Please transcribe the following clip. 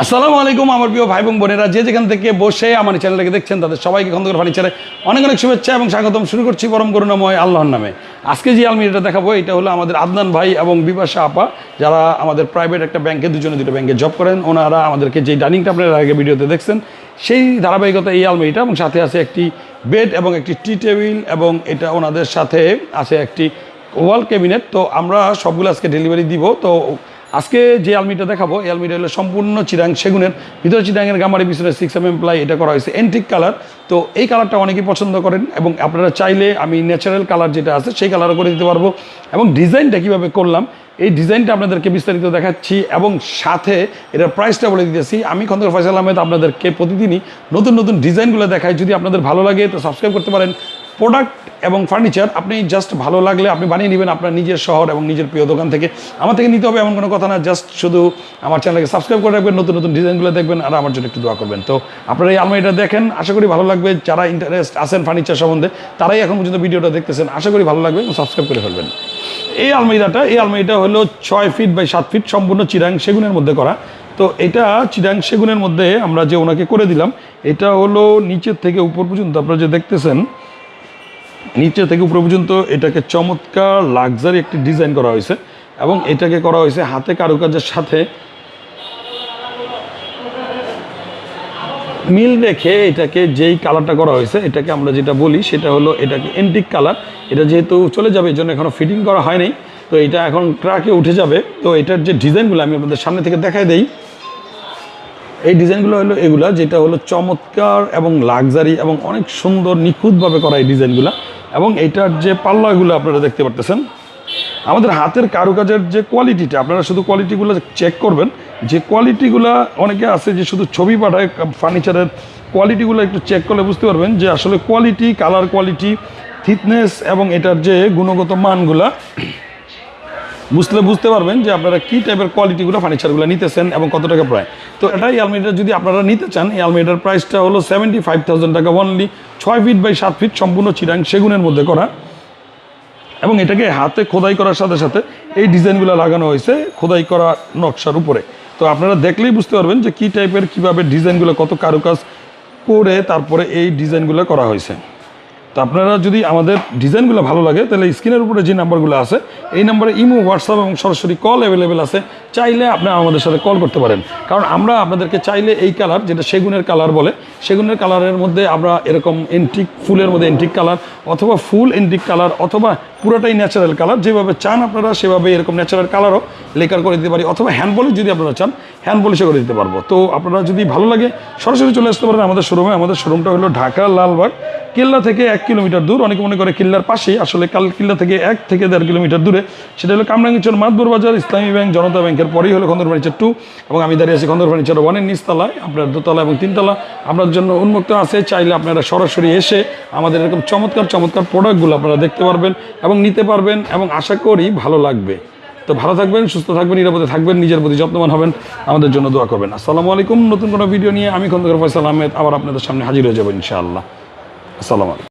আসসালামু আলাইকুম, আমার প্রিয় ভাই বোন বোনেরা। যে যেখান থেকে বসে আমার চ্যানেলটাকে দেখছেন, তাদের সবাইকে খন্দকার ফার্নিচারে অনেক অনেক শুভেচ্ছা এবং স্বাগতম। শুরু করছি পরম করুণাময় আল্লাহর নামে। আজকে যে আলমিরাটা দেখাবো, এটা হলো আমাদের আদনান ভাই এবং বিপাশা আপা, যারা আমাদের প্রাইভেট একটা ব্যাংকে দুজনে দুটো ব্যাংকে জব করেন। ওনারা আমাদেরকে যে ডাইনিংটা আপনারা আগে ভিডিওতে দেখছেন, সেই ধারাবাহিকতা এই আলমিরিটা এবং সাথে আছে একটি বেড এবং একটি টি টেবিল এবং এটা ওনাদের সাথে আছে একটি ওয়াল ক্যাবিনেট তো আমরা সবগুলো আজকে ডেলিভারি দিব। তো আজকে যে আলমিটা দেখাবো, এই আলমিটা হলো সম্পূর্ণ চিরাং সেগুনের। ভিতর চিরাঙের গামারি, পিছনে সিক্স এম এম প্লাই এটা করা হয়েছে এন্টিক কালার তো এই কালারটা অনেকেই পছন্দ করেন এবং আপনারা চাইলে আমি ন্যাচারাল কালার যেটা আছে, সেই কালারও করে দিতে পারব। এবং ডিজাইনটা কীভাবে করলাম এই ডিজাইনটা আপনাদেরকে বিস্তারিত দেখাচ্ছি এবং সাথে এটার প্রাইসটা বলে দিতেছি। আমি খন্দর ফয়সাল আহমেদ আপনাদেরকে প্রতিদিনই নতুন নতুন ডিজাইনগুলো দেখাই। যদি আপনাদের ভালো লাগে তো সাবস্ক্রাইব করতে পারেন। প্রোডাক্ট এবং ফার্নিচার আপনি জাস্ট ভালো লাগলে আপনি বানিয়ে নেবেন আপনার নিজের শহর এবং নিজের প্রিয় দোকান থেকে। আমার থেকে নিতে হবে এমন কোনো কথা না জাস্ট শুধু আমার চ্যানেলকে সাবস্ক্রাইব করে রাখবেন, নতুন নতুন ডিজাইনগুলো দেখবেন আর আমার জন্য একটু দোয়া করবেন। তো আপনারা এই আলমারিটা দেখেন, আশা করি ভালো লাগবে। যারা ইন্টারেস্ট আছেন ফার্নিচার সম্বন্ধে, তারাই এখন পর্যন্ত ভিডিওটা দেখতেছেন, আশা করি ভালো লাগবে সাবস্ক্রাইব করে ফেলবেন। এই আলমারিটা এই আলমারিটা হলো ছয় ফিট বাই সাত ফিট সম্পূর্ণ চিরাং সেগুনের মধ্যে করা। তো এটা চিরাং সেগুনের মধ্যে আমরা যে ওনাকে করে দিলাম, এটা হলো নিচের থেকে উপর পর্যন্ত, আপনারা যে দেখতেছেন নিচে থেকে উপর পর্যন্ত এটাকে চমৎকার লাক্সারি একটি ডিজাইন করা হয়েছে এবং এটাকে করা হয়েছে হাতে কারুকাজের সাথে মিল রেখে এটাকে যেই কালারটা করা হয়েছে, এটাকে আমরা যেটা বলি, সেটা হলো এটাকে এন্টিক কালার এটা যেহেতু চলে যাবে, এই জন্য এখনও ফিটিং করা হয়নি। তো এটা এখন ট্রাকে উঠে যাবে। তো এটার যে ডিজাইনগুলো আমি আপনাদের সামনে থেকে দেখাই দেই। এই ডিজাইনগুলো হলো এগুলা, যেটা হলো চমৎকার এবং লাক্সারি এবং অনেক সুন্দর নিখুঁতভাবে করা এই ডিজাইনগুলো। এবং এটার যে পাল্লাগুলো আপনারা দেখতে পারতেছেন আমাদের হাতের কারুকাজের যে কোয়ালিটিটা আপনারা শুধু কোয়ালিটিগুলো চেক করবেন, যে কোয়ালিটিগুলো অনেকে আছে যে শুধু ছবি পাঠায় ফার্নিচারের কোয়ালিটিগুলো একটু চেক করলে বুঝতে পারবেন যে আসলে কোয়ালিটি কালার কোয়ালিটি থিকনেস এবং এটার যে গুণগত মানগুলা, বুঝলে বুঝতে পারবেন যে আপনারা কী টাইপের কোয়ালিটিগুলো ফার্নিচারগুলো নিতেছেন এবং কত টাকা প্রায়। তো এটা এই যদি আপনারা নিতে চান, এই আলমিরাটার প্রাইসটা হলো সেভেন্টি ফাইভ থাউজেন্ড টাকা অনলি ছয় ফিট বাই সাত ফিট সম্পূর্ণ চিরাং সেগুনের মধ্যে করা। এবং এটাকে হাতে খোদাই করার সাথে সাথে এই ডিজাইনগুলো লাগানো হয়েছে খোদাই করা নকশার উপরে। তো আপনারা দেখলেই বুঝতে পারবেন যে কী টাইপের কীভাবে ডিজাইনগুলো কত কারুকাজ করে তারপরে এই ডিজাইনগুলো করা হয়েছে। তো আপনারা যদি আমাদের ডিজাইনগুলো ভালো লাগে, তাহলে স্ক্রিনের উপরে যে নাম্বারগুলো আছে, এই নাম্বারে ইমো, হোয়াটসঅ্যাপ এবং সরাসরি কল অ্যাভেলেবেল আছে। চাইলে আপনারা আমাদের সাথে কল করতে পারেন। কারণ আমরা আপনাদেরকে চাইলে এই কালার, যেটা সেগুনের কালার বলে, সেগুনের কালারের মধ্যে আমরা এরকম এন্টিক ফুলের মধ্যে এন্টিক কালার অথবা ফুল এন্টিক কালার অথবা পুরোটাই ন্যাচারাল কালার, যেভাবে চান আপনারা সেভাবে এরকম ন্যাচারাল কালারও লেকার করে দিতে পারি, অথবা হ্যান্ড পলিশ যদি আপনারা চান হ্যান্ড পলিশও করে দিতে পারব। তো আপনারা যদি ভালো লাগে, সরাসরি চলে আসতে পারেন আমাদের শোরুমে আমাদের শোরুমটা হলো ঢাকা, লালবাগ কেল্লা থেকে এক কিলোমিটার দূর, অনেকে মনে করে কিল্লার পাশেই, আসলে কাল কিল্লা থেকে এক থেকে দেড় কিলোমিটার দূরে। সেটা হলো কামরাঙ্গিচর মাতবর বাজার, ইসলামী ব্যাংক, জনতা ব্যাংকের পরেই হলো খন্দর ফার্নিচার টু এবং আমি দাঁড়িয়ে আছি খন্দর ফার্নিচার ওয়ানের নিচতলায়, আপনার দোতলা এবং তিনতলা। আপনার জন্য উন্মুক্ত আছে, চাইলে আপনারা সরাসরি এসে আমাদের এরকম চমৎকার চমৎকার প্রোডাক্টগুলো আপনারা দেখতে পারবেন এবং নিতে পারবেন, এবং আশা করি ভালো লাগবে। তো ভালো থাকবেন, সুস্থ থাকবেন, নিরাপদে থাকবেন, নিজের প্রতি যত্নবান হবেন, আমাদের জন্য দোয়া করবেন। আসসালামু আলাইকুম, নতুন কোনো ভিডিও নিয়ে আমি খন্দকার ফয়সাল আহমেদ, আবার আপনাদের সামনে হাজির হয়ে যাব ইনশাআল্লাহ। আসসালামু আলাইকুম